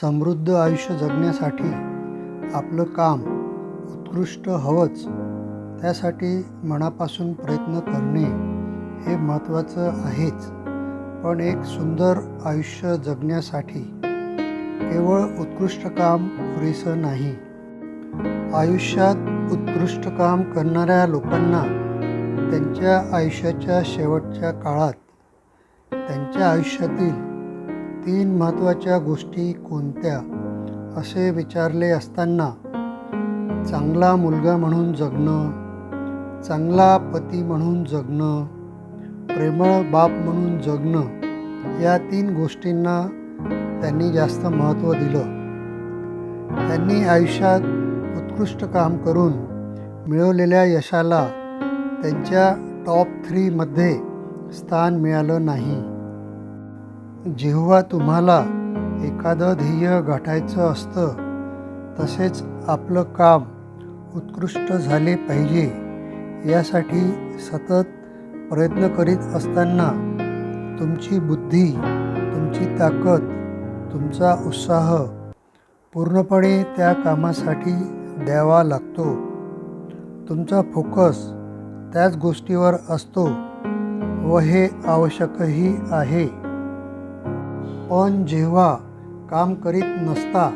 समृद्ध आयुष्य जगण्यासाठी आपलं काम उत्कृष्ट हवंच त्यासाठी मनापासून प्रयत्न करणे हे महत्त्वाचं आहेच. पण एक सुंदर आयुष्य जगण्यासाठी केवळ उत्कृष्ट काम पुरेसं नाही. आयुष्यात उत्कृष्ट काम करणाऱ्या लोकांना त्यांच्या आयुष्याच्या शेवटच्या काळात त्यांच्या आयुष्यातील तीन महत्त्वाच्या गोष्टी कोणत्या असे विचारले असताना चांगला मुलगा म्हणून जगणं चांगला पती म्हणून जगणं प्रेमळ बाप म्हणून जगणं या तीन गोष्टींना त्यांनी जास्त महत्त्व दिलं. त्यांनी आयुष्यात उत्कृष्ट काम करून मिळवलेल्या यशाला त्यांच्या टॉप थ्रीमध्ये स्थान मिळालं नाही. जेव्हा तुम्हाला एखादं ध्येय गाठायचं असतं तसेच आपलं काम उत्कृष्ट झाले पाहिजे यासाठी सतत प्रयत्न करीत असताना तुमची बुद्धी तुमची ताकद तुमचा उत्साह पूर्णपणे त्या कामासाठी द्यावा लागतो. तुमचा फोकस त्याच गोष्टीवर असतो व हे आवश्यकही आहे. पण जेव्हा काम करीत नसता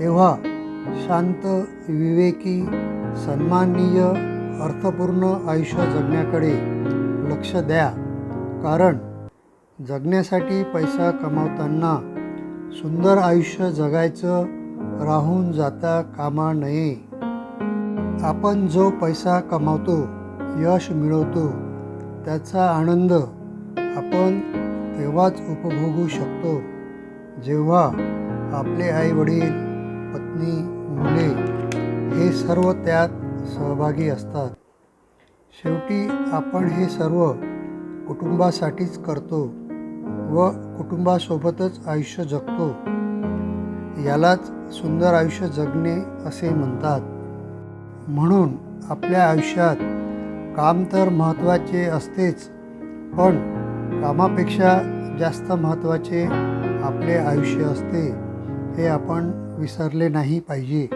तेव्हा शांत विवेकी सन्माननीय अर्थपूर्ण आयुष्य जगण्याकडे लक्ष द्या. कारण जगण्यासाठी पैसा कमावताना सुंदर आयुष्य जगायचं राहून जाता कामा नये. आपण जो पैसा कमावतो यश मिळवतो त्याचा आनंद आपण तेव्हाच उपभोगू शकतो. जेव्हा आपले आई वडील पत्नी मुले हे सर्व त्यात सहभागी असतात. शेवटी आपण हे सर्व कुटुंबासाठीच करतो व कुटुंबासोबतच आयुष्य जगतो. यालाच सुंदर आयुष्य जगणे असे म्हणतात. म्हणून आपल्या आयुष्यात काम तर महत्त्वाचे असतेच पण कामापेक्षा जास्त महत्त्वाचे आपले आयुष्य असते हे आपण विसरले नाही पाहिजे.